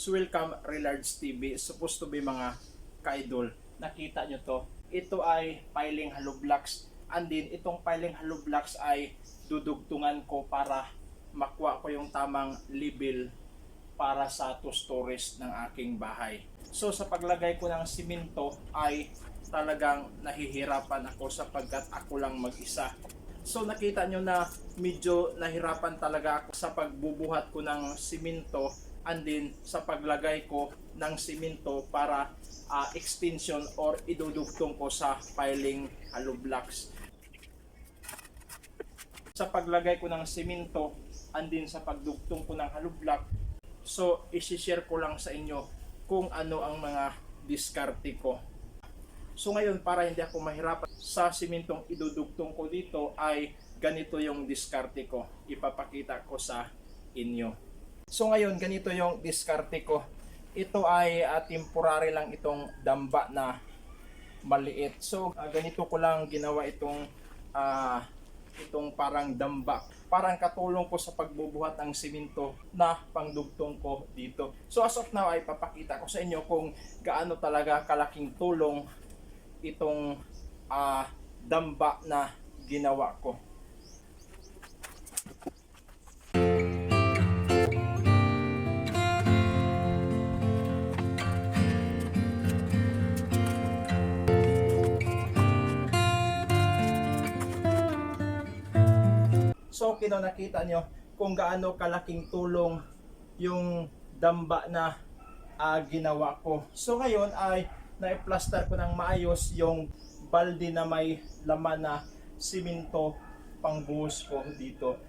So welcome Relards TV. Supposed to be mga ka-idol. Nakita nyo to. Ito ay piling hollow blocks. And then itong piling hollow blocks ay dudugtungan ko para makuha ko yung tamang level para sa two stories ng aking bahay. So sa paglagay ko ng simento ay talagang nahihirapan ako sapagkat ako lang mag-isa. So nakita nyo na medyo nahirapan talaga ako sa pagbubuhat ko ng simento and then sa paglagay ko ng simento para ah, extension or idudugtong ko sa piling hollow blocks. Sa paglagay ko ng simento and then sa pagdugtong ko ng hollow block, so isi-share ko lang sa inyo kung ano ang mga diskarte ko. So ngayon para hindi ako mahirapan sa simentong idudugtong ko dito ay ganito yung diskarte ko. Ipapakita ko sa inyo. So ngayon ganito yung diskarte ko. Ito ay ah, temporary lang itong damba na maliit. So ah, ganito ko lang ginawa itong ah, itong parang damba. Parang katulong ko sa pagbubuhat ng simento na pangdugtong ko dito. So as of now ay papakita ko sa inyo kung gaano talaga kalaking tulong itong ah, damba na ginawa ko. So kino nakita nyo kung gaano kalaking tulong yung damba na ah, ginawa ko. So ngayon ay na-plaster ko ng maayos yung balde na may laman na simento pangbuhos ko dito.